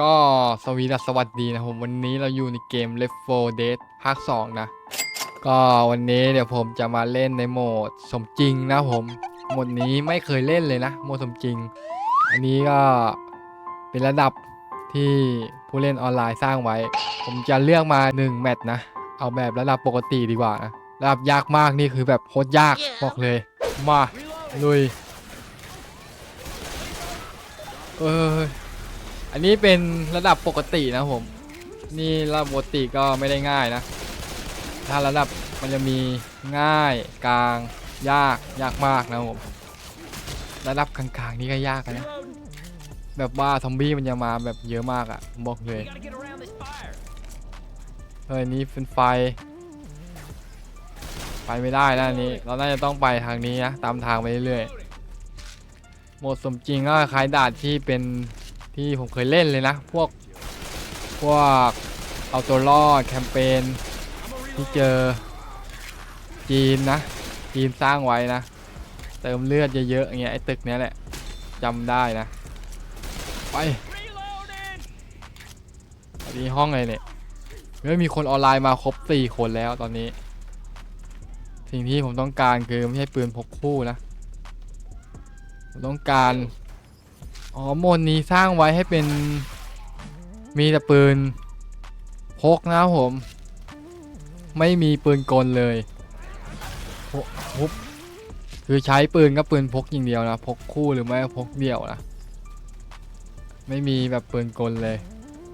ก็สวีดัสสวัสดีนะผมวันนี้เราอยู่ในเกม Left 4 Dead ภาค 2 นะ ก็วันนี้เดี๋ยวผมจะมาเล่นในโหมดสมจริงนะผมโหมดนี้ไม่เคยเล่นเลยนะโหมดสมจริง อันนี้ก็เป็นระดับที่ผู้เล่นออนไลน์สร้างไว้ ผมจะเลือกมา 1 แมตช์นะ เอาแบบระดับปกติดีกว่านะ ระดับยากมากนี่คือแบบโคตรยากบอกเลย มาลุยเออ อันนี้เป็นระดับปกตินะผม นี่ระดับปกติก็ไม่ได้ง่ายนะ ถ้าระดับมันจะมีง่ายกลาง ยากยากมากนะผมระดับกลางๆนี่ก็ยากนะแบบว่าซอมบี้มันจะมาแบบเยอะมากอะบอกเลยเฮ้ยนี่เป็นไฟ ไปไม่ได้นะนนี้ เราน่าจะต้องไปทางนี้นะตามทางไปเรื่อยๆโหมดสมจริงก็คล้ายด่านที่เป็น ที่ผมเคยเล่นเลยนะ พวกพวกเอาตัวรอดแคมเปญที่เจอจีนนะจีนสร้างไว้นะ เติมเลือดเยอะๆอย่างเงี้ยไอ้ตึกเนี้ยแหละจำได้นะ ไปอันนี้ห้องอะไรเนี่ยเฮ้ยมีคนออนไลน์มาครบ4คนแล้วตอนนี้ สิ่งที่ผมต้องการคือไม่ใช่ปืนพกคู่นะ ผมต้องการ อ๋อโมดนี้สร้างไว้ให้เป็นมีแต่ปืนพกนะครับผม ไม่มีปืนกลเลยปุ๊บคือใช้ปืนก็ปืนพกอย่างเดียวนะ พกคู่หรือไม่พกเดี่ยวนะ ไม่มีแบบปืนกลเลย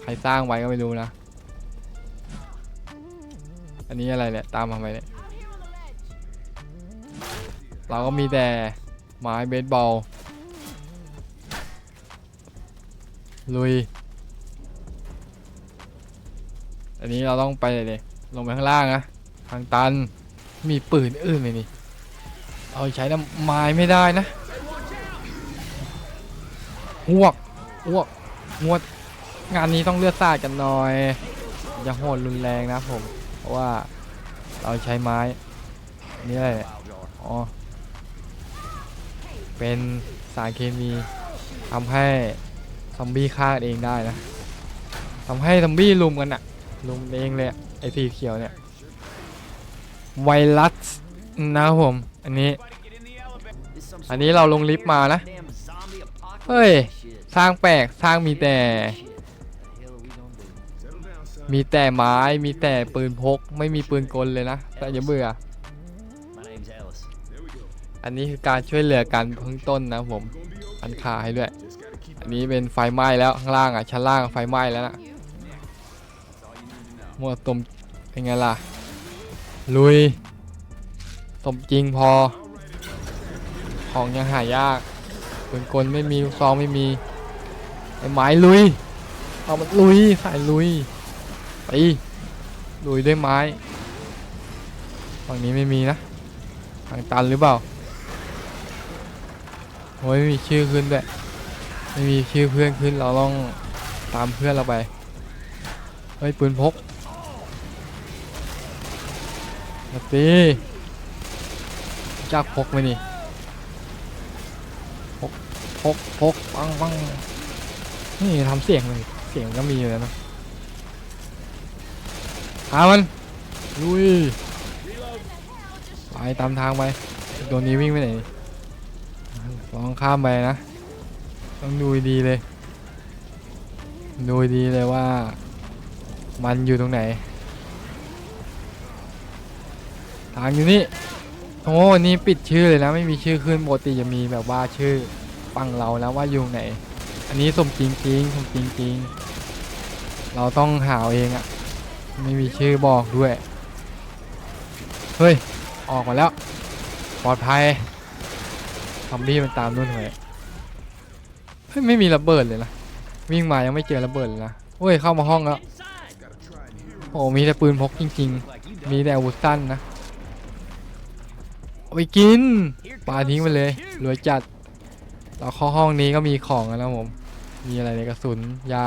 ใครสร้างไว้ก็ไม่รู้นะ อันนี้อะไรเนี่ยตามมาไหมเนี่ยเราก็มีแต่ไม้เบสบอล ลุย อันนี้เราต้องไปเลยลงไปข้างล่างนะทางตันมีปืนอื่นไหมนี่เอาใช้น้ำไม้ไม่ได้นะหวกหวกงวดงานนี้ต้องเลือดสาดกันหน่อยอย่าโหดรุนแรงนะผมเพราะว่าเราใช้ไม้นี่เนี่ยอ๋อเป็นสารเคมีทำให้ ซอมบี้ฆ่ากันเองได้นะทำให้ซอมบี้ลุมกันอะลุมเองเลยไอสีเขียวเนี่ยไวรัสนะครับผม อันนี้ อันนี้เราลงลิฟต์มานะ เฮ้ย สร้างแปลก สร้างมีแต่ มีแต่ไม้ มีแต่ปืนพก ไม่มีปืนกลเลยนะ แต่อย่าเบื่อ อันนี้คือการช่วยเหลือกันเพิ่งต้นนะผม อันขาให้ด้วย อันนี้เป็นไฟไหม้แล้วข้างล่างอะชั้นล่างไฟไหม้แล้วนะมัวตมเป็นไงล่ะ ลุยสมจริงพอ ของยังหายากปืนกลไม่มีซองไม่มีไอ้ไม้ลุยเอามันลุยสายลุยไปลุยด้วยไม้ฝั่งนี้ไม่มีนะทางตันหรือเปล่าโอ้ยไม่มีชื่อขึ้นด้วย ไม่มีชื่อเพื่อนขึ้นเราต้องตามเพื่อนเราไป เฮ้ย ปืนพกมาตีจักพกไหมนี่ พก พก พก ปังปังนี่ทำเสียงเลย เสียงก็มีอยู่แล้วนะหามัน ลุย ไปตามทางไป ตัวนี้วิ่งไปไหนลองข้ามไปนะ ต้องดูดีเลย ดูดีเลยว่า มันอยู่ตรงไหน ทางอยู่นี่ โอ้นี่ปิดชื่อเลยนะ ไม่มีชื่อขึ้นปกติจะมีแบบว่าชื่อฝั่งเรานะว่าอยู่ไหน อันนี้สมจริงจริงสมจริงจริงเราต้องหาเอาเองอะไม่มีชื่อบอกด้วย เฮ้ย ออกมาแล้ว ปลอดภัย ซอมบี้มันตามนู่นเลย ฮ้ยไม่มีระเบิดเลยนะวิ่งมายังไม่เจอระเบิดเลยนะเฮ้ยเข้ามาห้องแล้วโอ้มีแต่ปืนพกจริง ๆ มีแต่อาวุธสั้นนะไปกินปาทิ้งไปเลยรวยจัดเราเข้าห้องนี้ก็มีของแล้วผมมีอะไรในกระสุนยา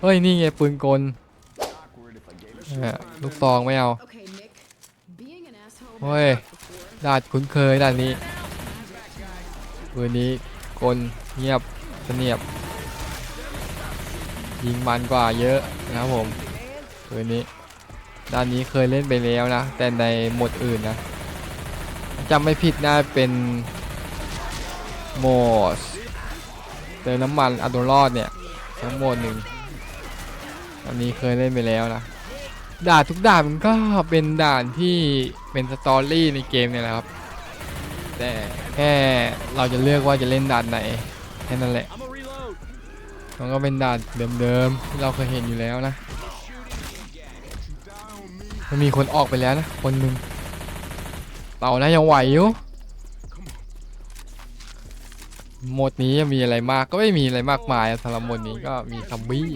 เฮ้ยนี่ไงปืนกลลูกซองไม่เอา Okay, Nick. Being an asshole. Ôi. ดาดคุ้นเคยด่านนี้ปืนนี้กล เงียบเสนียบ ยิงมันกว่าเยอะนะครับผมปืนนี้ด้านนี้เคยเล่นไปแล้วนะ แต่ในหมดอื่นนะจำไม่ผิดน่าเป็นโหมดเติมน้ำมันอัตโนรอดเนี่ย ทั้งโหมดหนึ่งอันนี้เคยเล่นไปแล้วนะด่านทุกด่านมันก็เป็นด่านที่เป็นสตอรี่ในเกมเนี่ยแหละครับ แต่แค่เราจะเลือกว่าจะเล่นด่านไหน แค่นั้นแหละ มันก็เป็นด่านเดิมๆที่เราเคยเห็นอยู่แล้วนะ มันมีคนออกไปแล้วนะ คนหนึ่งเต่านะยังไหวอยู่โหมดนี้มีอะไรมากก็ไม่มีอะไรมากมายอะสำหรับโหมดนี้ก็มีซอมบี้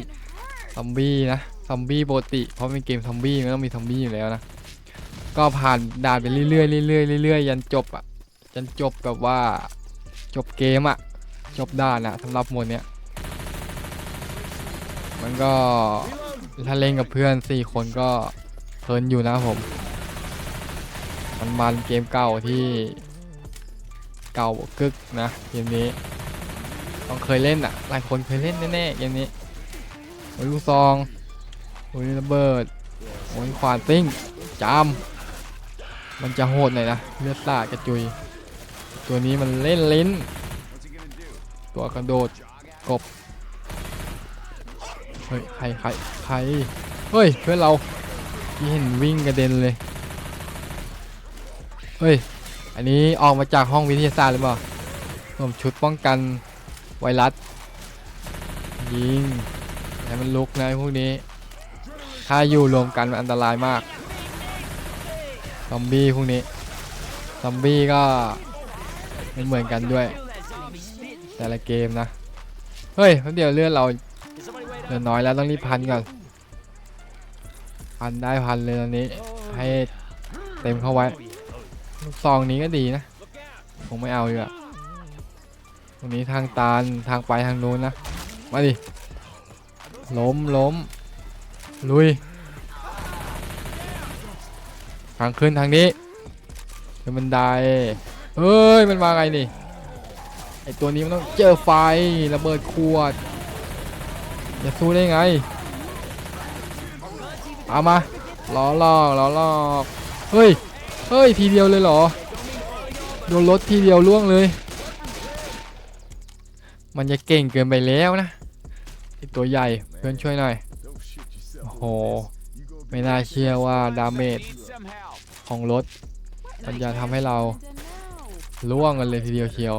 ซอมบี้นะซอมบี้ปกติเพราะเป็นเกมซอมบี้มันต้องมีซอมบี้อยู่แล้วนะก็ผ่านด่านไปเรื่อยๆเรื่อยๆเรื่อยๆยันจบอะยันจบแบบว่าจบเกมอะ จบด่านอะสำหรับโหมดเนี้ย มันก็ถ้าเล่นกับเพื่อนสี่คนก็เพลินอยู่นะผม มันมันเกมเก่าที่เก่ากึกนะเกมนี้ต้องเคยเล่นอะหลายคนเคยเล่นแน่ๆเกมนี้โอ้ยลูกซองโอ้ยระเบิดโอ้ยขวานติ้งจามมันจะโหดหน่อยนะเลือดสาดกระจุย ตัวนี้มันเล่นลิ้น ตัวกระโดดกบเฮ้ยใครใครใครเฮ้ยเพื่อนเราที่เห็นวิ่งกระเด็นเลยเฮ้ยอันนี้ออกมาจากห้องวิทยาศาสตร์หรือเปล่าสวมชุดป้องกันไวรัสยิงให้มันลุกนะไอ้พวกนี้ถ้าอยู่รวมกันมันอันตรายมากซอมบี้พวกนี้ซอมบี้ก็ไม่เหมือนกันด้วย แต่ละเกมนะ เฮ้ยเดียวเลือดเราเหลือน้อยแล้วต้องรีบพันก่อน พันได้พันเลยตอนนี้ ให้เต็มเข้าไว้ ซองนี้ก็ดีนะคงไม่เอาดีกว่าตรงนี้ทางตาลทางไปทางนู้นนะ มาดิ ล้มล้ม ลุย ทางขึ้นทางนี้เป็นบันไดเฮ้ย มันมาไงนี่ ไอตัวนี้มันต้องเจอไฟระเบิดขวดจะสู้ได้ไง เอามาล้อลอกล้อลอกเฮ้ยเฮ้ยทีเดียวเลยเหรอโดนรถทีเดียวล่วงเลย มันจะเก่งเกินไปแล้วนะไอตัวใหญ่เพื่อนช่วยหน่อยโอ้โหไม่น่าเชื่อว่าดาเมจของรถมันจะทำให้เราล่วงกันเลยทีเดียวเชียว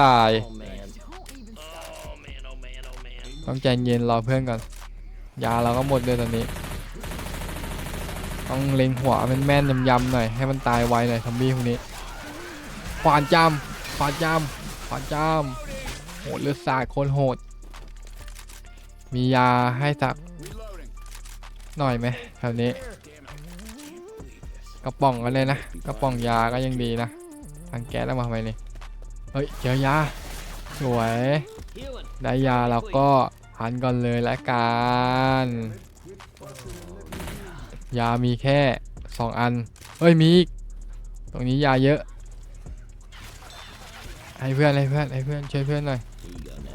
ตาย Oh man. don't even start. Oh man, oh man, oh man. ต้องใจเย็นรอเพื่อนก่อน ยาเราก็หมดเลยตอนนี้ ต้องเล็งหัวแม่นๆยำๆหน่อย ให้มันตายไวหน่อยซอมบี้พวกนี้ขวานจามขวานจามขวานจามโหดเลือดสาดโคนโหด มียาให้สักหน่อยไหมแถวนี้ กระป๋องกันเลยนะ กระป๋องยาก็ยังดีนะทางแก๊สเอามาทำไมนี่ เฮ้ยเจอยาสวย ได้ยาเราก็หันก่อนเลยละกันยามีแค่สองอัน เฮ้ยมีอีกตรงนี้ยาเยอะ ให้เพื่อนให้เพื่อนให้เพื่อนช่วยเพื่อนหน่อย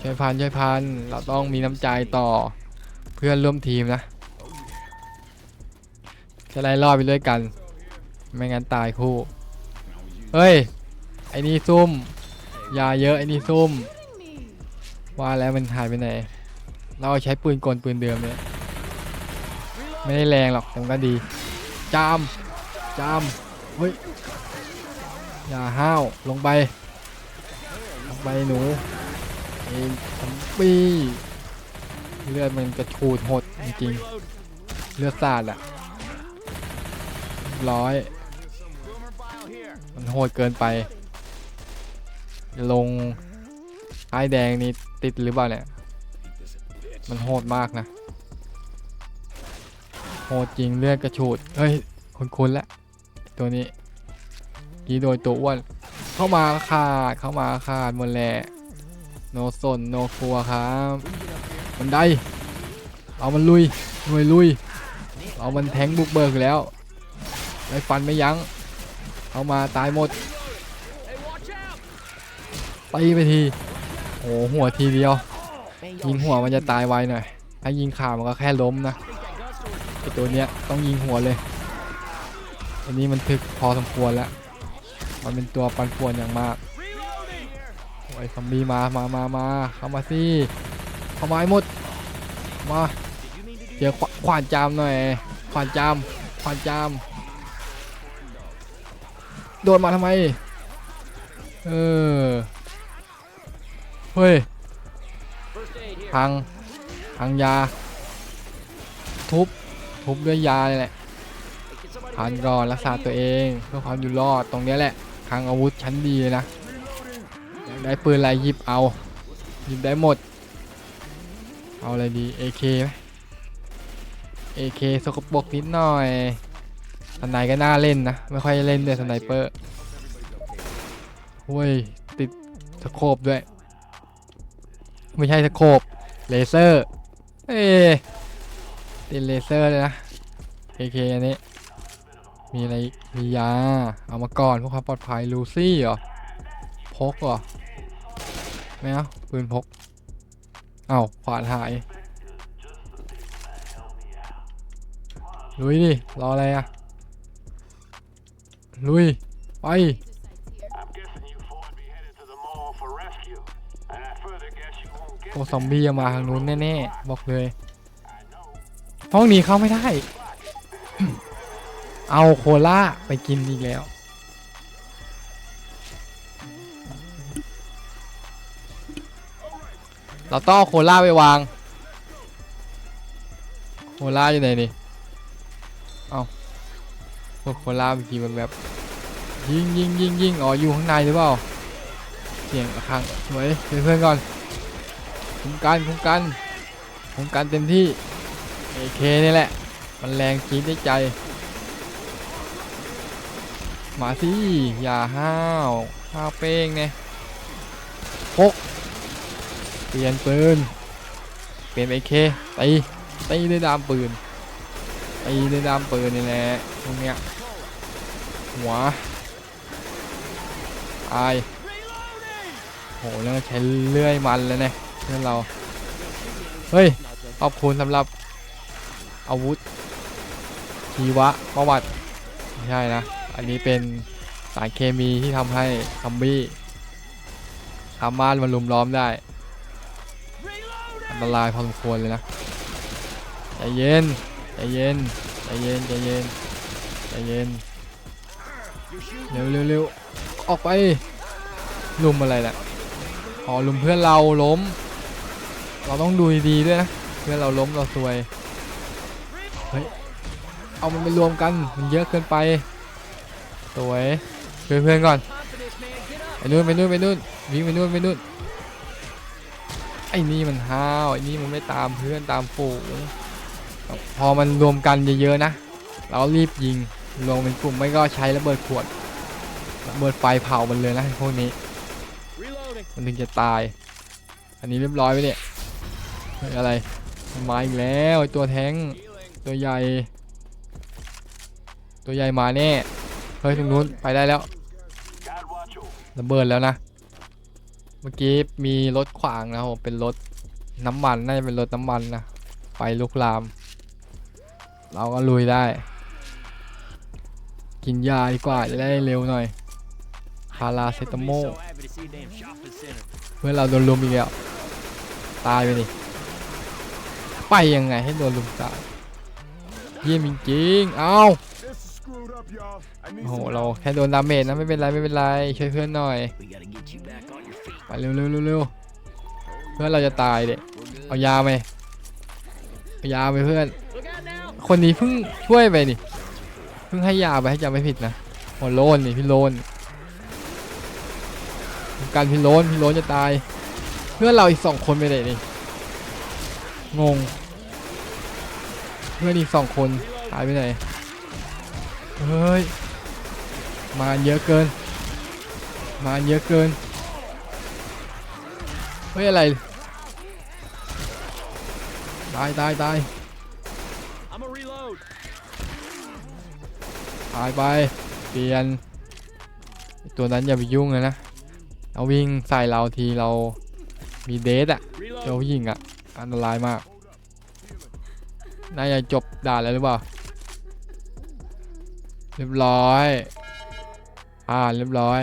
ช่วยพันช่วยพันเราต้องมีน้ำใจต่อเพื่อนร่วมทีมนะ จะไล่รอดไปด้วยกัน ไม่งั้นตายคู่ เฮ้ย ไอ้นี่ซุ่ม ยาเยอะไอ้นี่ซุ่มว่าแล้วมันหายไปไหน เราใช้ปืนกลปืนเดิมเนี่ยไม่ได้แรงหรอกแต่มันก็ดี จาม จาม เฮ้ย อย่าห้าวลงไป ลงไปหนูไอ้ซัมบี้เลือดมันกระชูดหดจริงๆเลือดสาดอะร้อย มันโหดเกินไป ลงไอ้แดงนี่ติดหรือเปล่าเนี่ย มันโหดมากนะ โหดจริงเลือดกระฉูด เฮ้ยคุ้นๆแล้วตัวนี้กีโดยตัวอ้วน เข้ามาขาดเข้ามาขาดหมดแหละโนสนโนครัวครับบันได้ เอามันลุยลุยลุย เอามันแทงบุกเบิกแล้ว ไล่ฟันไม่ยั้ง เอามาตายหมด ตีไปทีโอ้โหหัวทีเดียว ยิงหัวมันจะตายไวหน่อย ถ้ายิงขามันก็แค่ล้มนะไอตัวเนี้ยต้องยิงหัวเลย อันนี้มันถึกพอสมควรแล้ว มันเป็นตัวปันป่วนอย่างมาก โอ้ยซอมบี้มา มามามาเข้ามาสิ เข้ามาให้หมด มาเจอขวานจามหน่อย ขวานจาม ขวานจาม โดนมาทำไม เออ เฮ้ยพังพังยา ทุบ ทุบด้วยยาเลยแหละพันก่อนรักษาตัวเองเพื่อความอยู่รอดตรงเนี้ยแหละทางอาวุธชั้นดีเลยนะได้ปืนอะไรหยิบเอาหยิบได้หมด เอาอะไรดี AK ไหม AK สกปรกนิดหน่อยสไนก็น่าเล่นนะ ไม่ค่อยเล่นด้วยสไนเปอร์เว้ยติดสโคปด้วย ไม่ใช่สโคปเลเซอร์ เอ้ยติดเลเซอร์เลยนะ AK อันนี้ มีอะไรมียา เอามาก่อนเพื่อความปลอดภัยลูซี่เหรอ พกเหรอ ไม่เอาปืนพก เอาขวานหาย ลุยดิ รออะไรอะลุย ไป วกซอมบี้จะมาทางนู้นแน่ๆบอกเลยห้องนี้เข้าไม่ได้ เอาโคล่าไปกินอีกแล้ว เราต้องโคล่าไปวาง โคล่าอยู่ไหนนี่ เอาพวกโคล่าเมื่อกี้มันแบบยิงยิงยิงยิงอ๋ออยู่ข้างในหรือเปล่า เสียงระฆังสวยเพื่อนๆก่อน คุ้มกันคุ้มกันคุ้มกันเต็มที่เอเคนี่แหละ มันแรงจี๊ดได้ใจ มาสิอย่าห้าวห้าวเป้งเนี่ยพกเปลี่ยนปืน เปลี่ยนเอเคตีตีด้วยดามปืนตีด้วยดามปืนนี่แหละตรงเนี้ยหัวตายโหแล้วใช้เลื่อยมันแล้วเนี่ย เพื่อนเรา เฮ้ย ขอบคุณสำหรับอาวุธชีวะประวัติ ไม่ใช่นะ อันนี้เป็นสารเคมีที่ทำให้ซอมบี้สามารถมาลุมล้อมได้ อันตรายพอสมควรเลยนะใจเย็นใจเย็นใจเย็นใจเย็นใจเย็นเร็วเร็วเร็วออกไปลุมอะไรน่ะอ๋อลุมเพื่อนเราล้ม เราต้องดูดีด้วยนะเพื่อนเราล้มเราซวยเฮ้ยเอามันไปรวมกันมันเยอะเกินไปสวยช่วยเพื่อนก่อนไปนู่นไปนู่นไปนู่นวิ่งไปนู่นไปนู่นไอ้นี่มันห้าวไอ้นี่มันไม่ตามเพื่อนตามฝูงพอมันรวมกันเยอะๆนะ เรารีบยิงรวมเป็นกลุ่มไม่ก็ใช้ระเบิดขวดระเบิดไฟเผามันเลยนะพวกนี้มันถึงจะตาย อันนี้เรียบร้อยไปเนี่ย อะไรมันมาอีกแล้วไอตัวแท้งตัวใหญ่ ตัวใหญ่มาแน่เฮ้ยตรงนู้นไปได้แล้วระเบิดแล้วนะ เมื่อกี้มีรถขวางนะผมเป็นรถน้ำมันน่าจะเป็นรถน้ำมันนะไฟลุกลาม เราก็ลุยได้ กินยาดีกว่าจะได้เร็วหน่อยพาราเซตามอลเพื่อนเราโดนลุมอีกแล้วตายไปดิ ไปยังไงให้โดนลุมตายเยี่ยมจริงๆเอาโอ้โหเราแค่โดนดาเมจนะไม่เป็นไรไม่เป็นไรช่วยเพื่อนหน่อยไปเร็วเร็วเร็วเร็วเพื่อนเราจะตายเด็ We're good. เอายาไหมเอายาไปเพื่อน คนนี้เพิ่งช่วยไปนี่เพิ่งให้ยาไปให้จำไม่ผิดนะหัวโลนนี่พี่โลนการพี่โลนพี่โลนจะตาย เพื่อนเราอีกสองคนไปไหนนี่ งง เพื่อนอีกสองคนหายไปไหน เฮ้ย มาเยอะเกิน มาเยอะเกิน เฮ้ย อะไร ตายตายตายหายไป เปลี่ยน ตัวนั้นอย่าไปยุ่งเลยนะ เอาวิ่งใส่เราทีเรามีเดทอะเจ้าหญิงอะ อันตรายมากน่าจะจบด่านแล้วหรือเปล่า เรียบร้อย อ่าเรียบร้อย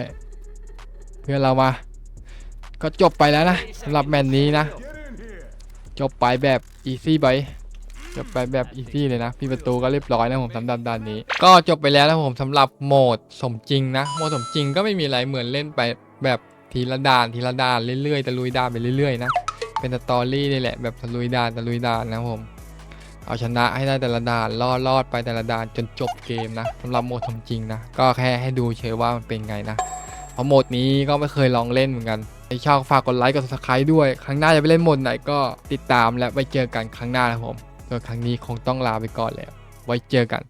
เพื่อนเรามา ก็จบไปแล้วนะสำหรับแมตช์นี้นะ จบไปแบบอีซี่ไปจบไปแบบอีซี่เลยนะพี่ประตูก็เรียบร้อยนะผมสำหรับด่านนี้ ก็จบไปแล้วนะผมสำหรับโหมดสมจริงนะโหมดสมจริงก็ไม่มีอะไรเหมือนเล่นไปแบบทีละด่านทีละด่านเรื่อยๆตะลุยด่านไปเรื่อยๆนะ เป็นสตอรี่นี่แหละแบบตะลุยด่านตะลุยด่านนะผมเอาชนะให้ได้แต่ละด่านรอดรอดไปแต่ละด่านจนจบเกมนะสำหรับโหมดสมจริงนะก็แค่ให้ดูเฉยว่ามันเป็นไงนะเพราะโหมดนี้ก็ไม่เคยลองเล่นเหมือนกันใครชอบฝากกดไลค์กด subscribe ด้วย ครั้งหน้าจะไปเล่นโหมดไหนก็ติดตามและไว้เจอกันครั้งหน้านะผมส่วนครั้งนี้คงต้องลาไปก่อนแล้ว ไว้เจอกัน